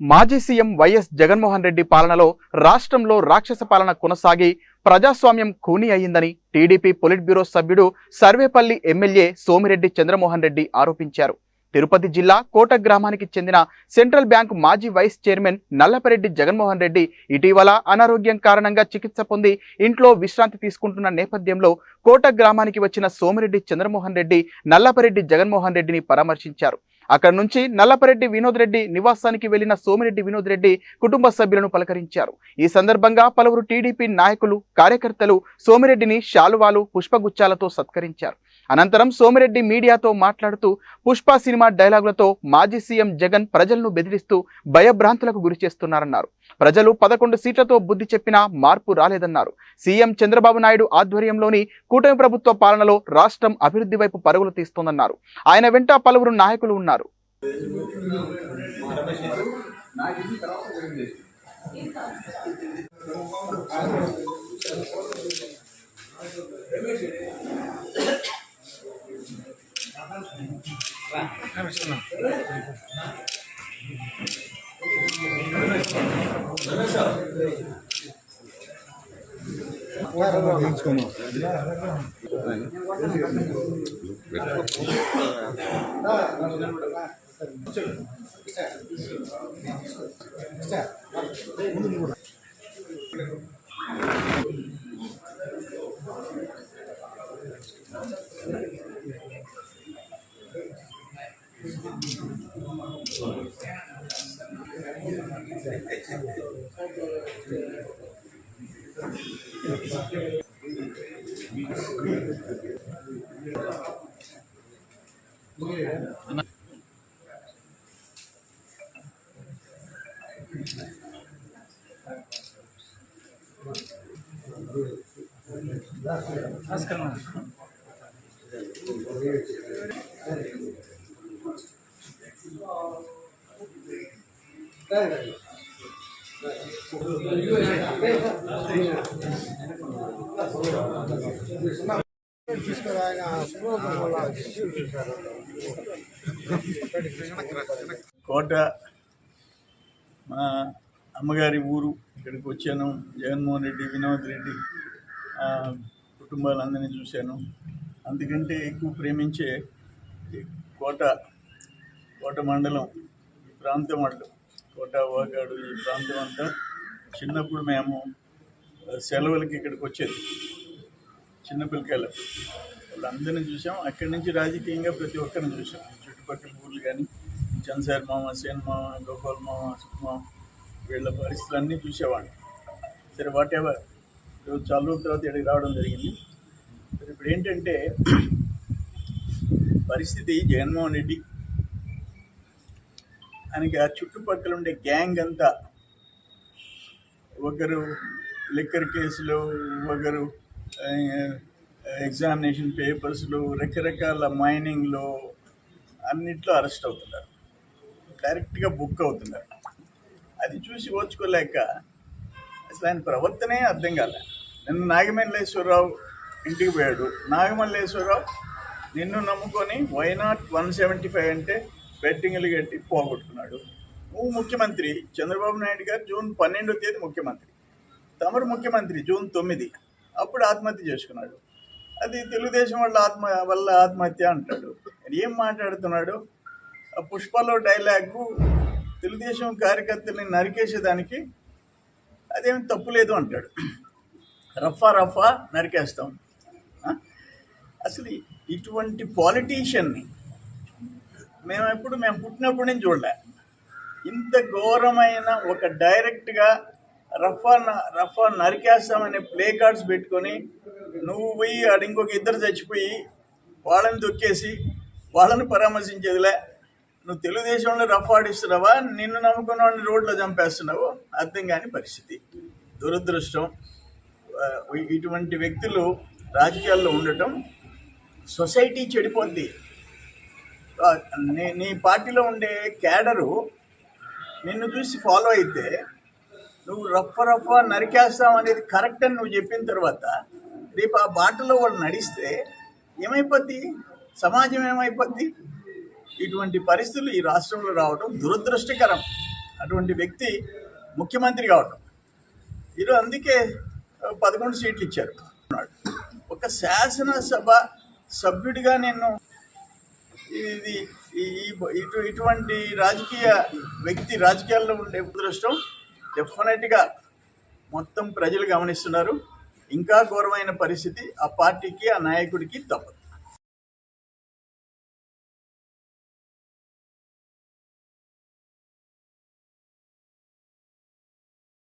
మాజీ CM YS Jaganmohan Reddy పాలనలో రాష్ట్రంలో రాక్షస పాలన కొనసాగి ప్రజాస్వామ్యం ఖూనీ అయిందని టీడీపీ పొలిట్ బ్యూరో సభ్యుడు సర్వేపల్లి ఎమ్మెల్యే సోమిరెడ్డి చంద్రమోహన్ రెడ్డి ఆరోపించారు. తిరుపతి జిల్లా కోట గ్రామానికి చెందిన సెంట్రల్ బ్యాంక్ మాజీ వైస్ చైర్మన్ నల్లపరెడ్డి జగన్మోహన్ రెడ్డి ఇటీవల అనారోగ్యం కారణంగా చికిత్స పొంది ఇంట్లో విశ్రాంతి తీసుకుంటున్న నేపథ్యంలో కోట గ్రామానికి వచ్చిన సోమిరెడ్డి చంద్రమోహన్ రెడ్డి నల్లపరెడ్డి జగన్మోహన్ రెడ్డిని పరామర్శించారు. అక్కడ నుంచి నల్లపరెడ్డి వినోద్ రెడ్డి నివాసానికి వెళ్ళిన సోమిరెడ్డి వినోద్ రెడ్డి కుటుంబ సభ్యులను పలకరించారు. ఈ సందర్భంగా పలువురు టీడీపీ నాయకులు కార్యకర్తలు సోమిరెడ్డిని శాలువాలు పుష్పగుచ్చాలతో సత్కరించారు. అనంతరం సోమిరెడ్డి మీడియాతో మాట్లాడుతూ పుష్ప సినిమా డైలాగులతో మాజీ సీఎం జగన్ ప్రజలను బెదిరిస్తూ భయభ్రాంతులకు గురి చేస్తున్నారన్నారు. ప్రజలు పదకొండు సీట్లతో బుద్ధి చెప్పినా మార్పు రాలేదన్నారు. సీఎం చంద్రబాబు నాయుడు ఆధ్వర్యంలోని కూటమి ప్రభుత్వ పాలనలో రాష్ట్రం అభివృద్ధి వైపు పరుగులు తీస్తోందన్నారు. ఆయన వెంట పలువురు నాయకులు ఉన్నారు. What's going on? Gracias. కోట మా అమ్మగారి ఊరు ఇక్కడికి వచ్చాను. జగన్మోహన్ రెడ్డి వినోద్ రెడ్డి కుటుంబాలందరినీ చూశాను. అందుకంటే ఎక్కువ ప్రేమించే కోట కోట మండలం ప్రాంతం వాళ్ళు కోట వాగాడు ఈ ప్రాంతం అంతా చిన్నప్పుడు మేము సెలవులకి ఇక్కడికి వచ్చేది. చిన్నపిల్లకాయలు వాళ్ళందరినీ చూసాం. అక్కడి నుంచి రాజకీయంగా ప్రతి ఒక్కరిని చూసాం. చుట్టుపక్కల ఊర్లు కానీ చంద్రసారి మామ సేన్ మామ గోపాల్ మామ సుఖమామ వీళ్ళ పరిస్థితులన్నీ చూసేవాడిని సరే వాట్ ఎవర్ ఈరోజు చాలా రోజుల తర్వాత ఇక్కడికి రావడం జరిగింది. ఇప్పుడు ఏంటంటే పరిస్థితి జగన్మోహన్ రెడ్డి ఆయనకి ఆ చుట్టుపక్కల ఉండే గ్యాంగ్ అంతా ఒకరు లిక్కర్ కేసులు ఒకరు ఎగ్జామినేషన్ పేపర్స్లో రకరకాల మైనింగ్లో అన్నిట్లో అరెస్ట్ అవుతున్నారు. డైరెక్ట్గా బుక్ అవుతున్నారు. అది చూసి ఓచుకోలేక అసలు ఆయన ప్రవర్తనే అర్థం కాలే. నిన్న నాగమల్లేశ్వరరావు ఇంటికి పోయాడు. నాగమల్లేశ్వరరావు నిన్ను నమ్ముకొని why not one seventy five అంటే బెట్టింగ్లు కట్టి పోగొట్టుకున్నాడు నువ్వు ముఖ్యమంత్రి చంద్రబాబు నాయుడు గారు జూన్ పన్నెండో తేదీ ముఖ్యమంత్రి. తమరు ముఖ్యమంత్రి జూన్ తొమ్మిది. అప్పుడు ఆత్మహత్య చేసుకున్నాడు. అది తెలుగుదేశం వాళ్ళ ఆత్మ వల్ల ఆత్మహత్య అంటాడు. ఏం మాట్లాడుతున్నాడు? ఆ పుష్పలో డైలాగు తెలుగుదేశం కార్యకర్తల్ని నరికేసేదానికి అదేమి తప్పు లేదు అంటాడు. రఫా రఫా నరికేస్తాం. అసలు ఇటువంటి పాలిటీషియన్ని మేము ఎప్పుడు మేము పుట్టినప్పటి నుంచి చూడలే. ఇంత ఘోరమైన ఒక డైరెక్ట్గా రఫా న- రఫా నరికేస్తామనే ప్లే కార్డ్స్ పెట్టుకొని నువ్వు పోయి ఆడ ఇంకొక ఇద్దరు చచ్చిపోయి వాళ్ళని దొక్కేసి వాళ్ళని పరామర్శించేదిలే. నువ్వు తెలుగుదేశంలో రఫ్ ఆడిస్తున్నావా? నిన్ను నమ్ముకున్న వాడిని రోడ్లో చంపేస్తున్నావు? అర్థం కాని పరిస్థితి. దురదృష్టం. ఇటువంటి వ్యక్తులు రాజకీయాల్లో ఉండటం సొసైటీ చెడిపోద్ది. నీ నీ పార్టీలో ఉండే క్యాడరు నిన్ను చూసి ఫాలో అయితే నువ్వు రఫ రఫ నరికేస్తావు అనేది కరెక్ట్ అని నువ్వు చెప్పిన తర్వాత రేపు ఆ బాటలో వాళ్ళు నడిస్తే ఏమైపోద్ది? సమాజం ఏమైపోద్ది? ఇటువంటి పరిస్థితులు ఈ రాష్ట్రంలో రావడం దురదృష్టకరం. అటువంటి వ్యక్తి ముఖ్యమంత్రి కావటం వీరు అందుకే పదకొండు సీట్లు ఇచ్చారు. ఒక శాసనసభ సభ్యుడిగా నేను ఇది ఇటు ఇటువంటి రాజకీయ వ్యక్తి రాజకీయాల్లో ఉండే దృష్టం డెఫినెట్గా మొత్తం ప్రజలు గమనిస్తున్నారు. ఇంకా ఘోరమైన పరిస్థితి ఆ పార్టీకి ఆ నాయకుడికి తప్పదు.